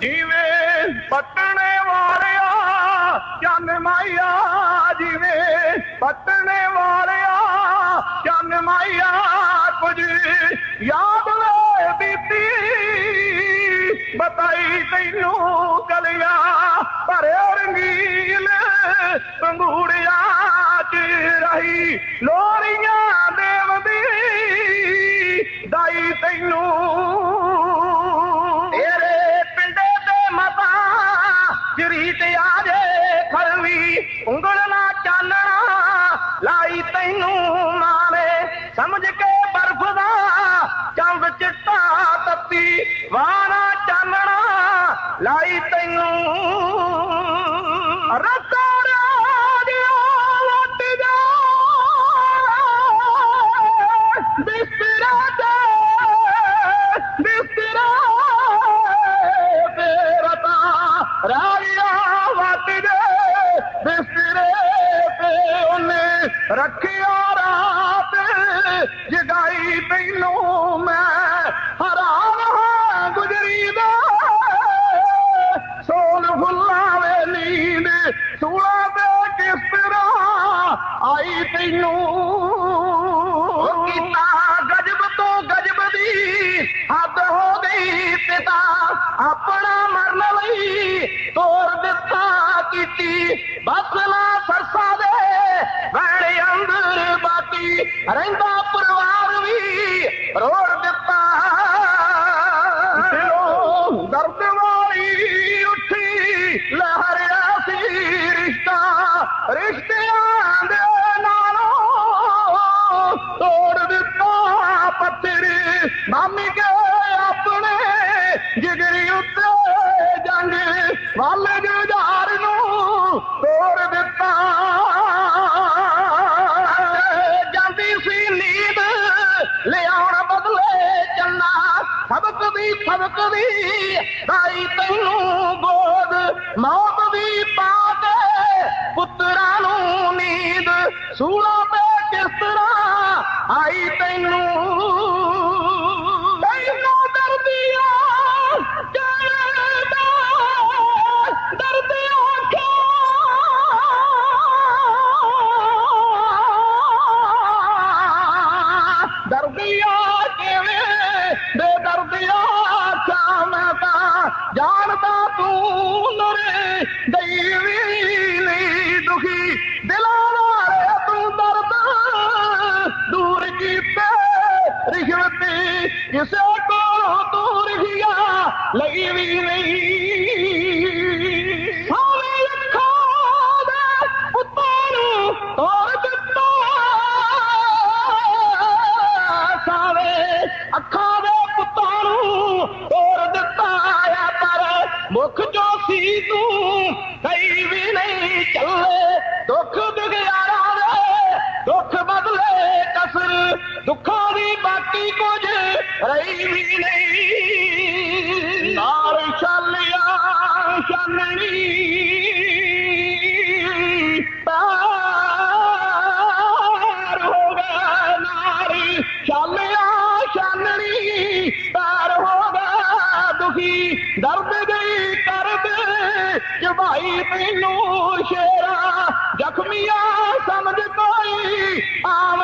ਜਿਵੇਂ ਪਟਣੇ ਵਾਲਿਆ, ਚੰਨ ਮਾਇਆ, ਜਿਵੇਂ ਪਟਣੇ ਵਾਲਿਆ, ਚੰਨ ਮਾਇਆ, ਕੁਝ ਯਾਦ ਲੈ ਬੀਤੀ ਬਤਾਈ ਤੈਨੂੰ ਕਲਿਆ ਭਰੇ ਰੰਗੀਲ ਪੰਗੂੜਿਆ ਚ ਰਹੀ ਲੋਰੀਆਂ ंगा चान लाई तूं मारे सम्झ के बर्फदा चंब चिटा पती मारा चान लाई तयूं रत ਰੱਖਿਆ ਰਾਤ, ਜਗਾਈ ਤੈਨੂੰ ਮੈਂ, ਹਰਾਮ ਹਾਂ ਗੁਜਰੀ ਦਾ। ਸੋਨ ਫੁੱਲਾਵੇ ਨੀਂਦ, ਸੂਲਾ ਦੇ ਕਿਸ ਤਰ੍ਹਾਂ ਆਈ ਤੈਨੂੰ। ਕੀਤਾ ਗਜਬ ਤੋਂ ਗਜਬ ਦੀ, ਹੱਦ ਹੋ ਗਈ ਪਿਤਾ। ਆਪਣਾ ਮਰਨ ਲਈ ਤੋਰ ਦਿੱਤਾ ਕੀਤੀ। ਬਸ ਨਾ ਸਰਸਾ ਦੇ रहंदी परवारोड़ी उ लहरियासीं रिश्ता रिश्ते नालो तोड़ पत्री मामी क ਲਿਆਉਣ ਬਦਲੇ ਚੰਨਾ ਸਬਕਦੀ ਸਬਕਦੀ ਦਾਈ ਤੈਨੂੰ ਗੋਦ ਮੌਤ ਦੀ ਪਾ ਕੇ ਪੁੱਤਰਾਂ ਨੂੰ ਨੀਂਦ। ਸੂਲਾ ਰਿਸ਼ਵਤੀ ਕਿਸੇ ਕੋਲੋਂ ਤੂੰ ਰਿਖਿਆ ਲਈ ਵੀ ਨਹੀਂ। ਸਾਰੇ ਅੱਖਾਂ ਦੇ ਪੁੱਤਾਂ ਨੂੰ ਤੋੜ ਦਿੱਤਾ। ਸਾਰੇ ਅੱਖਾਂ ਦੇ ਪੁੱਤਾਂ ਨੂੰ ਤੋੜ ਦਿੱਤਾ ਆ, ਪਰ ਮੁਖ ਜੋ ਸੀ ਤੂੰ ਕਈ ਵੀ ਨਹੀਂ ਚੱਲੇ। ਦੁੱਖ ਦੁਗਿਆਰਾ ਦੇ ਦੁੱਖ ਬਦਲੇ ਕਸਰ ਦੁੱਖਾਂ ਦੀ ਬਾਕੀ ਕੁਝ ਰਹੀ ਵੀ ਨਹੀਂ। ਨਾਰ ਛਾਲਿਆ ਛਾਨਣੀ ਪਾਰ ਹੋ ਗਿਆ ਨਾਰ। ਛਾਲਿਆ ਛਾਨਣੀ ਪਾਰ ਹੋ ਗਿਆ ਦੁਖੀ। ਦਰਦ ਦੀ ਕਰਦੇ, ਜਵਾਈ ਤੈਨੂੰ ਸ਼ੇਰਾ। ਜ਼ਖਮੀਆਂ ਸਮਝ ਕੋਈ ਆਵੰਦੀ